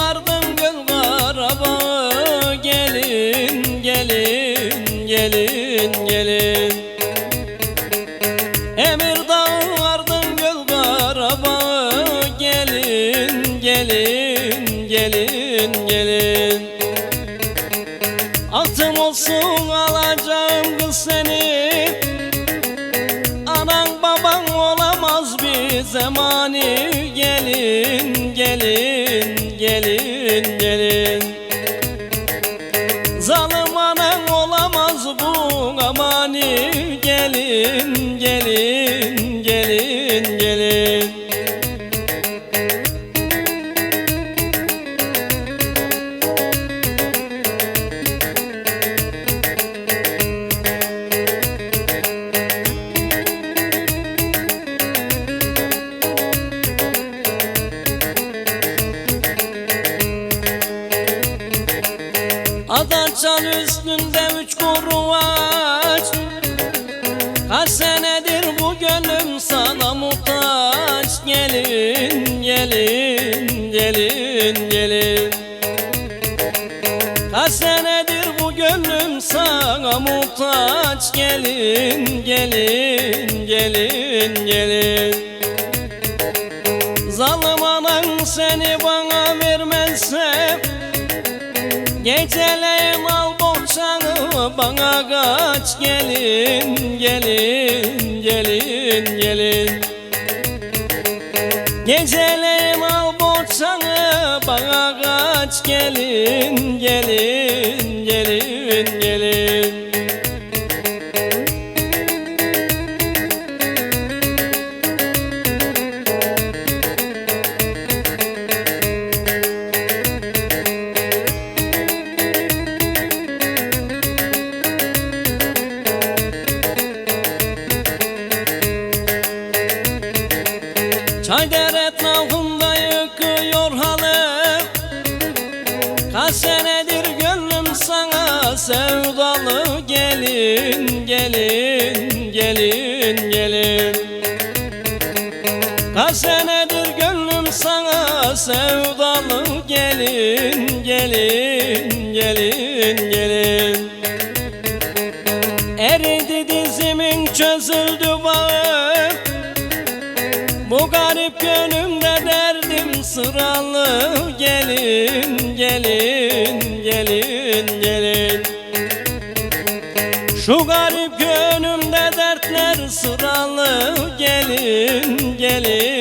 ardın göl karabağı Gelin gelin gelin gelin. Emirdağ ardın göl Gelin gelin gelin gelin. Atım olsun alacağım kız seni zamani Gelin gelin gelin gelin. Zalim anan olamaz bu amani Gelin gelin Adaçan üstünde üç kuru ağaç. Kaç senedir bu gönlüm sana muhtaç. Gelin, gelin, gelin, gelin. Kaç senedir bu gönlüm sana muhtaç. Gelin, gelin, gelin, gelin. Zalim anan seni bana Geceleyin al bohçanı bana kaç gelin gelin gelin gelin. Geceleyin al bohçanı bana kaç gelin gelin gelin gelin Çayder etrafında yıkıyor halı Kaç senedir gönlüm sana sevdalı Gelin, gelin, gelin, gelin. Kaç senedir gönlüm sana sevdalı Gelin, gelin, gelin, gelin Bu garip gönlümde derdim sıralı Gelin, gelin, gelin, gelin. Şu garip gönlümde dertler sıralı Gelin, gelin.